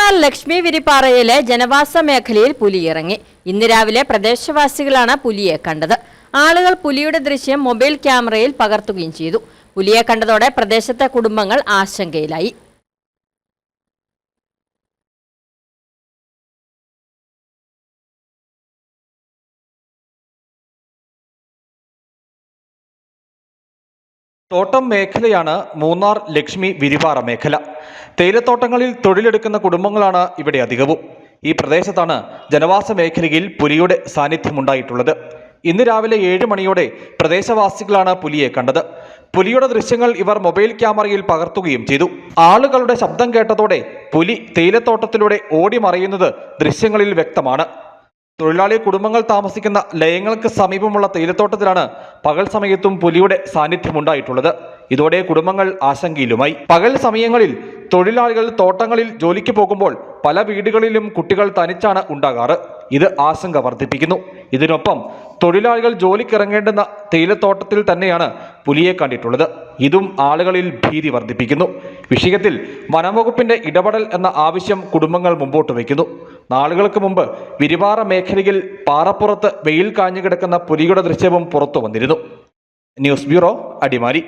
മൂന്നാർ ലക്ഷ്മി വിരിപ്പാറയിലെ ജനവാസ മേഖലയിൽ പുലിയിറങ്ങി. ഇന്ന് രാവിലെ പ്രദേശവാസികളാണ് പുലിയെ കണ്ടത്. ആളുകൾ പുലിയുടെ ദൃശ്യം മൊബൈൽ ക്യാമറയിൽ പകർത്തുകയും ചെയ്തു. പുലിയെ കണ്ടതോടെ പ്രദേശത്തെ കുടുംബങ്ങൾ ആശങ്കയിലായി. തോട്ടം മേഖലയാണ് മൂന്നാർ ലക്ഷ്മി വിരിപാറ മേഖല. തേയിലത്തോട്ടങ്ങളിൽ തൊഴിലെടുക്കുന്ന കുടുംബങ്ങളാണ് ഇവിടെ അധികവും. ഈ പ്രദേശത്താണ് ജനവാസ മേഖലയിൽ പുലിയുടെ സാന്നിധ്യമുണ്ടായിട്ടുള്ളത്. ഇന്ന് രാവിലെ ഏഴ് മണിയോടെ പ്രദേശവാസികളാണ് പുലിയെ കണ്ടത്. പുലിയുടെ ദൃശ്യങ്ങൾ ഇവർ മൊബൈൽ ക്യാമറയിൽ പകർത്തുകയും ചെയ്തു. ആളുകളുടെ ശബ്ദം കേട്ടതോടെ പുലി തേയിലത്തോട്ടത്തിലൂടെ ഓടി മറയുന്നത് ദൃശ്യങ്ങളിൽ വ്യക്തമാണ്. തൊഴിലാളി കുടുംബങ്ങൾ താമസിക്കുന്ന ലയങ്ങൾക്ക് സമീപമുള്ള തേയിലത്തോട്ടത്തിലാണ് പകൽ സമയത്തും പുലിയുടെ സാന്നിധ്യമുണ്ടായിട്ടുള്ളത് ഇതോടെ കുടുംബങ്ങൾ ആശങ്കയിലുമായി. പകൽ സമയങ്ങളിൽ തൊഴിലാളികൾ തോട്ടങ്ങളിൽ ജോലിക്ക് പോകുമ്പോൾ പല വീടുകളിലും കുട്ടികൾ തനിച്ചാണ് ഉണ്ടാകാറ്. ഇത് ആശങ്ക വർദ്ധിപ്പിക്കുന്നു. ഇതിനൊപ്പം തൊഴിലാളികൾ ജോലിക്കിറങ്ങേണ്ടുന്ന തേയിലത്തോട്ടത്തിൽ തന്നെയാണ് പുലിയെ കണ്ടിട്ടുള്ളത്. ഇതും ആളുകളിൽ ഭീതി വർദ്ധിപ്പിക്കുന്നു. വിഷയത്തിൽ വനംവകുപ്പിന്റെ ഇടപെടൽ എന്ന ആവശ്യം കുടുംബങ്ങൾ മുമ്പോട്ട് വയ്ക്കുന്നു. നാളുകൾക്ക് മുമ്പ് വിരിവാറ മേഖലയിൽ പാറപ്പുറത്ത് വെയിൽ കാഞ്ഞു കിടക്കുന്ന പുലിയുടെ ദൃശ്യവും പുറത്തു വന്നിരുന്നു. News bureau Adimali.